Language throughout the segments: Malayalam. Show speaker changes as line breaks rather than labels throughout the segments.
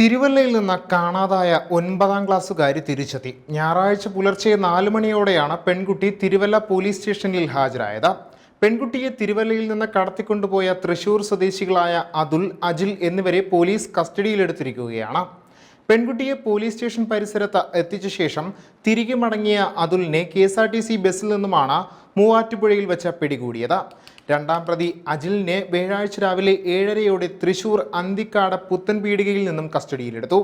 തിരുവല്ലയിൽ നിന്ന് കാണാതായ ഒൻപതാം ക്ലാസ്സുകാരി തിരിച്ചെത്തി. ഞായറാഴ്ച പുലർച്ചെ നാല് മണിയോടെയാണ് പെൺകുട്ടി തിരുവല്ല പോലീസ് സ്റ്റേഷനിൽ ഹാജരായത്. പെൺകുട്ടിയെ തിരുവല്ലയിൽ നിന്ന് കടത്തിക്കൊണ്ടുപോയ തൃശൂർ സ്വദേശികളായ അതുൽ അജിൽ എന്നിവരെ പോലീസ് കസ്റ്റഡിയിലെടുത്തിരിക്കുകയാണ്. പെൺകുട്ടിയെ പോലീസ് സ്റ്റേഷൻ പരിസരത്ത് എത്തിച്ച ശേഷം തിരികെ മടങ്ങിയ അതുലിനെ K S R T C ബസ്സിൽ നിന്നുമാണ് മൂവാറ്റുപുഴയിൽ വെച്ച് പിടികൂടിയത്. രണ്ടാം പ്രതി അജിലിനെ വ്യാഴാഴ്ച രാവിലെ ഏഴരയോടെ തൃശൂർ അന്തിക്കാട് പുത്തൻ പീടികയിൽ നിന്നും കസ്റ്റഡിയിലെടുത്തു.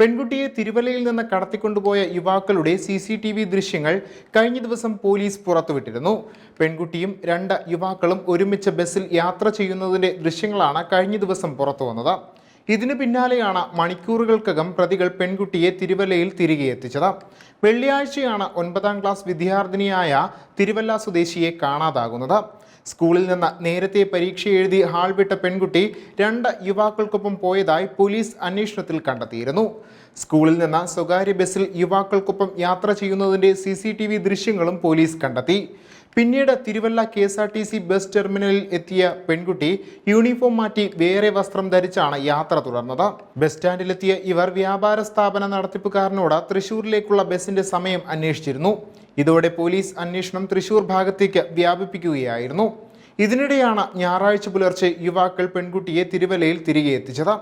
പെൺകുട്ടിയെ തിരുവല്ലയിൽ നിന്ന് കടത്തിക്കൊണ്ടുപോയ യുവാക്കളുടെ സി സി ടി വി ദൃശ്യങ്ങൾ കഴിഞ്ഞ ദിവസം പോലീസ് പുറത്തുവിട്ടിരുന്നു. പെൺകുട്ടിയും രണ്ട് യുവാക്കളും ഒരുമിച്ച് ബസ്സിൽ യാത്ര ചെയ്യുന്നതിന്റെ ദൃശ്യങ്ങളാണ് കഴിഞ്ഞ ദിവസം പുറത്തു വന്നത് ഇതിനു പിന്നാലെയാണ് മണിക്കൂറുകൾക്കകം പ്രതികൾ പെൺകുട്ടിയെ തിരുവല്ലയിൽ തിരികെ എത്തിച്ചത്. വെള്ളിയാഴ്ചയാണ് ഒൻപതാം ക്ലാസ് വിദ്യാർത്ഥിനിയായ തിരുവല്ല സ്വദേശിയെ കാണാതാകുന്നത്. സ്കൂളിൽ നിന്ന് നേരത്തെ പരീക്ഷ എഴുതി ഹാൾ വിട്ട പെൺകുട്ടി രണ്ട് യുവാക്കൾക്കൊപ്പം പോയതായി പോലീസ് അന്വേഷണത്തിൽ കണ്ടെത്തിയിരുന്നു. സ്കൂളിൽ നിന്ന് സ്വകാര്യ ബസ്സിൽ യുവാക്കൾക്കൊപ്പം യാത്ര ചെയ്യുന്നതിന്റെ സി സി ദൃശ്യങ്ങളും പോലീസ് കണ്ടെത്തി. പിന്നീട് Thiruvalla K S R T C bus ടെർമിനലിൽ എത്തിയ പെൺകുട്ടി യൂണിഫോം മാറ്റി വേറെ വസ്ത്രം ധരിച്ചാണ് യാത്ര തുടർന്നത്. ബസ് സ്റ്റാൻഡിലെത്തിയ ഇവർ വ്യാപാര സ്ഥാപന നടത്തിപ്പുകാരനോട് തൃശൂരിലേക്കുള്ള ബസിന്റെ സമയം അന്വേഷിച്ചിരുന്നു. ഇതോടെ പോലീസ് അന്വേഷണം തൃശൂർ ഭാഗത്തേക്ക് വ്യാപിപ്പിക്കുകയായിരുന്നു. ഇതിനിടെയാണ് ഞായറാഴ്ച പുലർച്ചെ യുവാക്കൾ പെൺകുട്ടിയെ തിരുവല്ലയിൽ തിരികെ എത്തിച്ചത്.